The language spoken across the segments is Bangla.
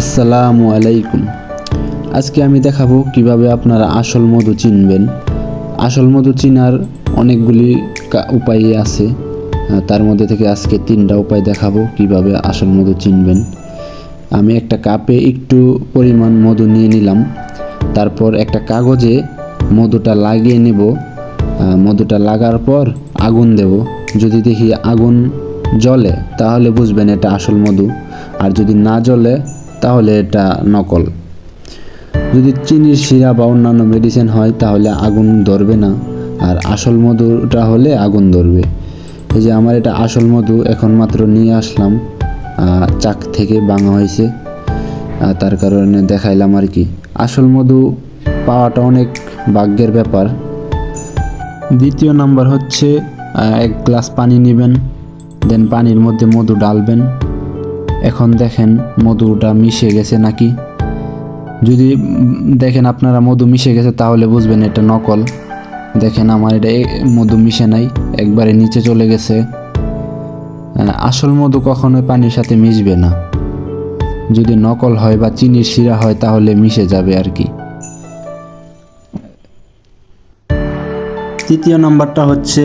আসসালামু আলাইকুম। আজকে আমি দেখাবো কীভাবে আপনারা আসল মধু চিনবেন। আসল মধু চিনার অনেকগুলি উপায় আছে। তার মধ্যে থেকে আজকে তিনটা উপায় দেখাবো কীভাবে আসল মধু চিনবেন। আমি একটা কাপে একটু পরিমাণ মধু নিয়ে নিলাম। তারপর একটা কাগজে মধুটা লাগিয়ে নেব। মধুটা লাগার পর আগুন দেব। যদি দেখি আগুন জ্বলে, তাহলে বুঝবেন এটা আসল মধু। আর যদি না জ্বলে তাহলে এটা নকল। যদি চিনির শিরা বা অন্যান্য মেডিসিন হয়, তাহলে আগুন ধরবে না। আর আসল মধুটা হলে আগুন ধরবে। এই যে আমার এটা আসল মধু, এখন মাত্র নিয়ে আসলাম। চাক থেকে ভাঙা হয়েছে। তার কারণে দেখাইলাম আর কি। আসল মধু পাওয়াটা অনেক ভাগ্যের ব্যাপার। দ্বিতীয় নাম্বার হচ্ছে এক গ্লাস পানি নেবেন, দেন পানির মধ্যে মধু ডালবেন এখন দেখেন মধুটা মিশে গেছে নাকি? যদি দেখেন আপনারা মধু মিশে গেছে, তাহলে বুঝবেন এটা নকল। দেখেন আমার এটা মধু মিশে নাই, একবারে নিচে চলে গেছে। আসল মধু কখনোই পানির সাথে মিশবে না। যদি নকল হয় বা চিনির শিরা হয়, তাহলে মিশে যাবে আর কি। তৃতীয় নম্বরটা হচ্ছে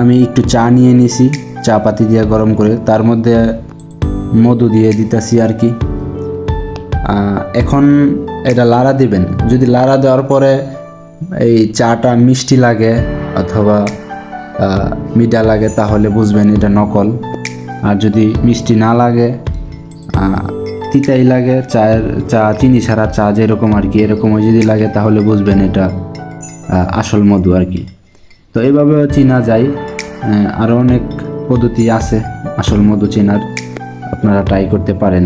আমি একটু চা নিয়ে নিছি, চা পাতি দিয়ে গরম করে। তার মধ্যে মধু দিয়ে দিতেছি আর কি। এখন এটা লাড়া দিবেন। যদি লাড়া দেওয়ার পরে এই চাটা মিষ্টি লাগে অথবা মিঠা লাগে তাহলে বুঝবেন এটা নকল। আর যদি মিষ্টি না লাগে তিতাই লাগে, চায়ের, চা, চিনি ছাড়া চা যেরকম আর কি এরকম যদি লাগে তাহলে বুঝবেন এটা আসল মধু আর কি। তো এইভাবে চেনা যায়। আরও অনেক পদ্ধতি আছে আসল মধু চেনার। আপনারা ট্রাই করতে পারেন।